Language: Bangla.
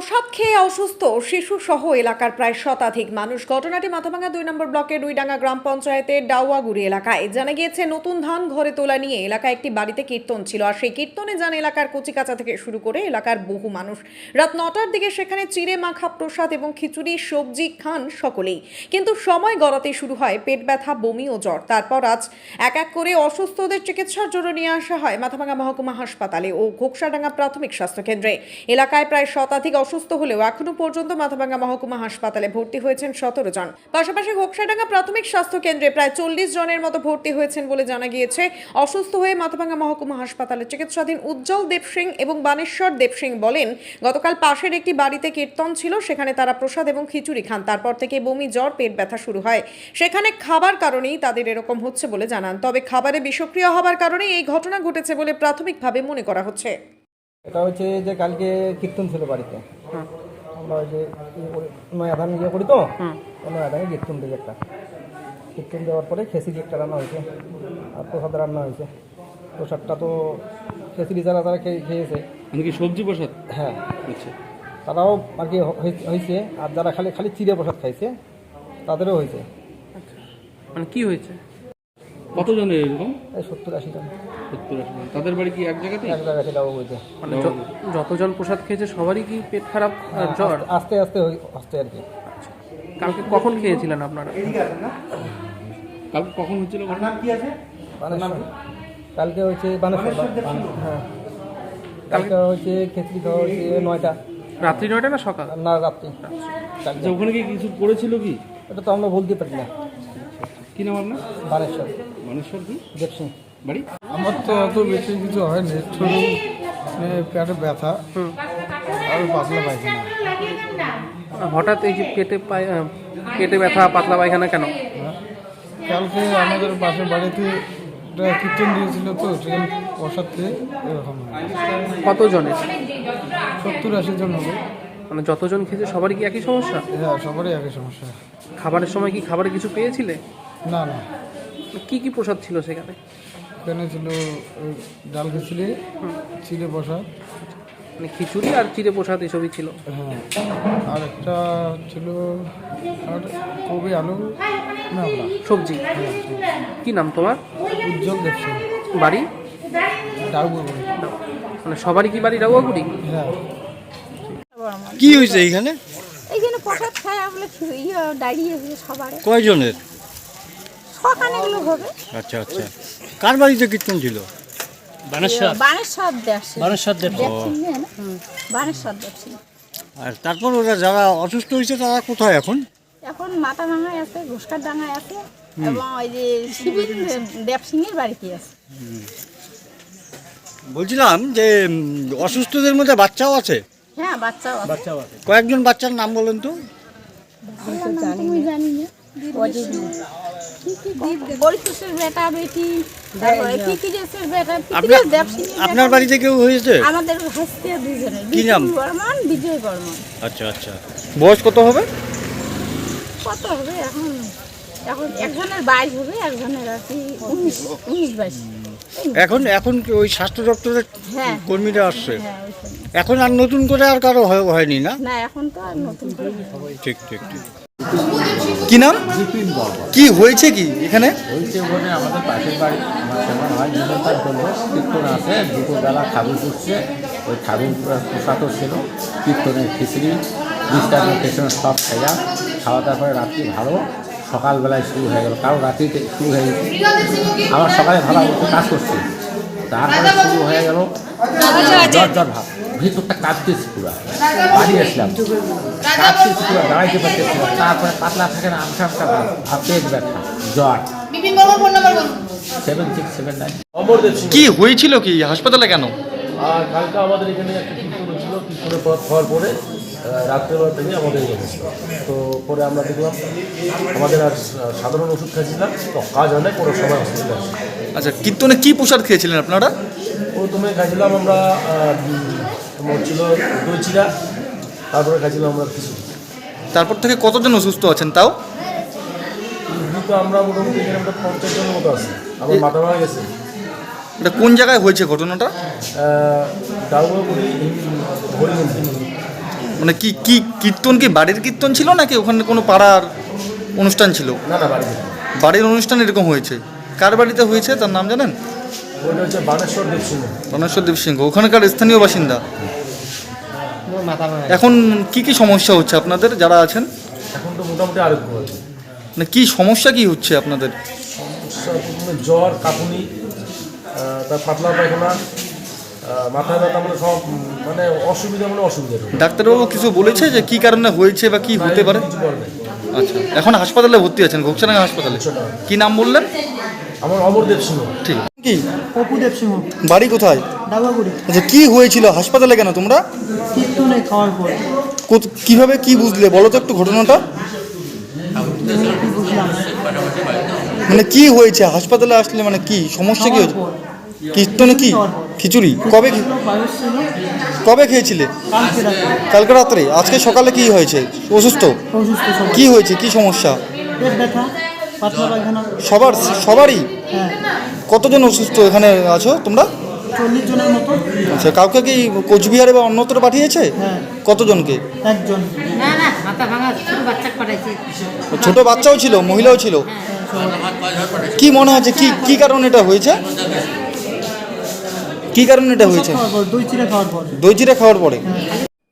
প্রসাদ খেয়ে অসুস্থ শিশু সহ এলাকার প্রায় শতাধিক মানুষ। ঘটনাটি মাথাভাঙ্গা দুই নম্বর ব্লকের রুইডাঙ্গা গ্রাম পঞ্চায়েতের ডাওয়াগুড়ি এলাকায়। জানা গিয়েছে, নতুন ধান ঘরে তোলা নিয়ে এলাকায় একটি বাড়িতে কীর্তন ছিল আর সেই কীর্তনে যান এলাকার কচিকাচা থেকে শুরু করে এলাকার বহু মানুষ। রাত নটার দিকে সেখানে চিড়ে মাখা প্রসাদ এবং খিচুড়ি, সবজি, খান সকলেই। কিন্তু সময় গড়াতে শুরু হয় পেট ব্যথা, বমি ও জ্বর। তারপর আজ এক এক করে অসুস্থদের চিকিৎসার জন্য নিয়ে আসা হয় মাথাভাঙ্গা মহকুমা হাসপাতালে ও ঘোকসাডাঙ্গা প্রাথমিক স্বাস্থ্য কেন্দ্রে। এলাকায় প্রায় শতাধিক অসুস্থ হলেও এখনও পর্যন্ত মাথাভাঙ্গা মহকুমা হাসপাতালে ভর্তি হয়েছেন সতেরো জন। পাশাপাশি ঘোকসাডাঙ্গা প্রাথমিক স্বাস্থ্য কেন্দ্রে প্রায় চল্লিশ জনের মতো ভর্তি হয়েছেন বলে জানা গিয়েছে। অসুস্থ হয়ে মাথাভাঙ্গা মহকুমা হাসপাতালে চিকিৎসাধীন উজ্জ্বল দেব সিং এবং বানেশ্বর দেব সিং বলেন, গতকাল পাশের একটি বাড়িতে কীর্তন ছিল, সেখানে তারা প্রসাদ এবং খিচুড়ি খান, তারপর থেকে বমি, জ্বর, পেট ব্যথা শুরু হয়। সেখানে খাবার কারণেই তাদের এরকম হচ্ছে বলে জানান। তবে খাবারে বিষক্রিয়া হবার কারণে এই ঘটনা ঘটেছে বলে প্রাথমিকভাবে মনে করা হচ্ছে। এটা হচ্ছে যে কালকে কীর্তন ছিল বাড়িতে। আমরা ওই যে ইয়ে করি, নয়া ধান ইয়ে করি তো ওই নয়া ধানে কীর্তন দিই একটা। কীর্তন দেওয়ার পরে খেসিরি একটা রান্না হয়েছে আর প্রসাদ রান্না হয়েছে। প্রসাদটা তো খেসিরি যারা তারা খেয়ে খেয়েছে। মানে কি সবজি প্রসাদ? হ্যাঁ। আচ্ছা। তারাও আর কি হয়েছে আর যারা খালি খালি চিড়ে প্রসাদ খাইছে তাদেরও হয়েছে। মানে কি হয়েছে? কতজনের এরকম? সত্তর আশি জন সত্তর আশি জন। তাদের বাড়ি কি এক জায়গাতেই? এক জায়গায় সেটাও হয়েছে মানে যতজন প্রসাদ খেয়েছে সবারই কি পেট খারাপ আর জ্বর? আস্তে আস্তে আসছে আর কি। কালকে কখন খেয়েছিলেন আপনারা? কালকে কখন হচ্ছিল ঘটনা? বানেশ্বর কালকে হচ্ছে বানেশ্বর হ্যাঁ। কালকে হচ্ছে খেচড়ি খাওয়া হচ্ছে নয়টা। রাত্রি নয়টা না সকাল? না রাত্রি। আচ্ছা ওখানে কি কিছু করেছিল কি? এটা তো আমরা বলতে পারি না। কি নাম আপনার? বানেশ্বর মানেশ্বর কি? দেব বাড়ি? আমার তো অত বেশি কিছু হয়নি মানে পেটে ব্যথা। আর পাতলা পায়খানা। হঠাৎ এই যে পেটে পায়- পেটে ব্যথা পাতলা পায়খানা কেন? হ্যাঁ। কালকে আমাদের পাশের বাড়িতে একটা কীর্তন দিয়েছিল তো সেখানে প্রসাদ এরকম। কতজনের? সত্তর আশি জন হবে। মানে যতজন খেয়েছে সবারই কি একই সমস্যা? হ্যাঁ সবারই একই সমস্যা। খাবারের সময় কি খাবারে কিছু পেয়েছিলে? না না। কি কি প্রসাদ ছিল সেখানে? এখানে ছিল ওই ডাল খিচুড়ি চিড়ে প্রসাদ। মানে খিচুড়ি আর চিড়ে প্রসাদ এসবই ছিল? হ্যাঁ। আর একটা ছিল আর কবি আলু না না। সবজি? কি নাম তোমার? উজ্জ্বল দেখছি বাড়ি? ডাউগুলো মানে সবারই কি বাড়ি রাগুয়াগুড়ি হ্যাঁ। কি হয়েছে এইখানে এইখানে প্রসাদ খায় আমরা ইয়ে দাঁড়িয়ে হয়েছে সবার। কয়জনের? হবে। আচ্ছা আচ্ছা। কার বাড়িতে কীর্তন ছিল? বানেশ্বর। বানেশ্বর দেব। বানেশ্বর আর তারপর ওরা যারা অসুস্থ হয়েছে তারা কোথায় এখন? এখন মাথা ভাঙায় আছে ঘুষকার ডাঙায় আছে এবং ওই যে শিবির দেবসিংহের বাড়িতে আছে। বলছিলাম যে অসুস্থদের মধ্যে বাচ্চাও আছে? হ্যাঁ বাচ্চাও আছে। কয়েকজন বাচ্চার নাম বলেন তো। জানি না। আপনার। বাড়িতে কেউ হয়েছে? আমাদের হস্তে কি নাম? বর্মন বিজয় বর্মন আচ্ছা আচ্ছা। বয়স কত হবে? কত হবে এখন এখন একজনের বাইশ হবে একজনের আর উনিশ উনিশ বাইশ এখন এখন ওই স্বাস্থ্য দপ্তরের কর্মীরা আসছে? এখন আর নতুন করে আর কারও হয়নি না এখন তো আর নতুন করে ঠিক ঠিক ঠিক। কি নাম? কি হয়েছে কি এখানে? হয়েছে বলে আমাদের পাশের বাড়ি আমার সেমন হয় নিমন্ত্রণ করল কীর্তন আছে দুপুরবেলা ঠাকুর করছে ওই ঠাকুর প্রসাদও ছিল কীর্তনের খিচড়ি মিষ্টান্ন টেশনের সব খাইয়া খাওয়া দাওয়ার পরে রাত্রি ভালো সকালবেলায় শুরু হয়ে গেল। কারও রাত্রিতে শুরু হয়ে গেছে। আমার সকালে ভালো কাজ করছে। তারপরে শুরু হয়ে গেল। জ্বর জ্বর ভাব। ভিতরটা কাঁপতেছি পুরো। বাড়ি আসলাম। কাঁপতেছি পুরো দাঁড়াইতে পারতেছি না। তারপরে পাতলা থাকে না আমসা আমসা ভাব আর পেট ব্যথা জ্বর। সেভেন সিক্স সেভেন নাইন কি হয়েছিল কি? হাসপাতালে কেন? আর কালকে আমাদের এখানে একটা কীর্তন হয়েছিল কীর্তনের পর হওয়ার পরে রাত্রেবেলা থেকে আমাদের অবস্থা তো পরে আমরা দেখলাম আমাদের আর সাধারণ ওষুধ খাইছিলাম তো কাজ হয় না কোনো সময় হসপিটালে আচ্ছা কীর্তনে কি প্রসাদ খেয়েছিলেন আপনারা? প্রথমে খাইছিলাম আমরা ছিল দই চিরা তারপরে খাইছিলাম আমরা খিচুড়ি। তারপর থেকে কতজন অসুস্থ আছেন তাও? আমরা মোটামুটি এখানে আমরা পঞ্চাশ জনের মতো আছি। মাথা ভাঙা গেছে। এটা কোন জায়গায় হয়েছে ঘটনাটা? মানে কি কি কীর্তন কি বাড়ির কীর্তন ছিল নাকি ওখানে কোনো পাড়ার অনুষ্ঠান ছিল? না না বাড়িতে। বাড়ির অনুষ্ঠান এরকম হয়েছে। কার বাড়িতে হয়েছে তার নাম জানেন? হচ্ছে বানেশ্বর সিংহ সিংহ ওখানকার স্থানীয় বাসিন্দা? এখন কি কি সমস্যা হচ্ছে আপনাদের যারা আছেন? এখন তো মোটামুটি আরোগ্য আছে। মানে কি সমস্যা কি হচ্ছে আপনাদের? প্রথমে জ্বর কাঁপুনি তার পাতলা পায়খানা মাথা ব্যথা মানে সব মানে অসুবিধা মানে অসুবিধা। ডাক্তারবাবু কিছু বলেছে যে কি কারণে হয়েছে বা কি হতে পারে? আচ্ছা এখন হাসপাতালে ভর্তি আছেন ঘোকসাডাঙ্গা হাসপাতালে। কি নাম বললেন? আমার অমরদেব সিংহ ঠিক। কি? পপুদেব সিংহ বাড়ি কোথায়? ডাবাগুড়ি। আচ্ছা কি হয়েছিল? হাসপাতালে কেন তোমরা? কীর্তনে খাওয়ার পর। কোথ- কীভাবে কি বুঝলে? বলো তো একটু ঘটনাটা। মানে কি হয়েছে? হাসপাতালে আসলে মানে কি? সমস্যা কি হয়েছে? কীর্তনে কি? খিচুড়ি? কবে খে- পায়েস ছিল? কবে খেয়েছিলে? কালকে রাতে। কালকে রাত্রে? আজকে সকালে কি হয়েছে? অসুস্থ? অসুস্থ সবাই। কি হয়েছে? কি সমস্যা? পেট ব্যথা? সবার সবারই? হ্যাঁ। কতজন অসুস্থ এখানে আছো তোমরা? চল্লিশ জনের মতো। আচ্ছা কাউকে কি কোচবিহারে বা অন্যত্র পাঠিয়েছে? হ্যাঁ। কতজনকে? একজন। না না মাথা ভাঙা ছোট বাচ্চা পাঠাইছে। ছোট বাচ্চাও ছিল মহিলাও ছিল? কি মনে হচ্ছে কি কি কারণে এটা হয়েছে? কি কারণে এটা হয়েছে? দই চিড়ে খাওয়ার পর।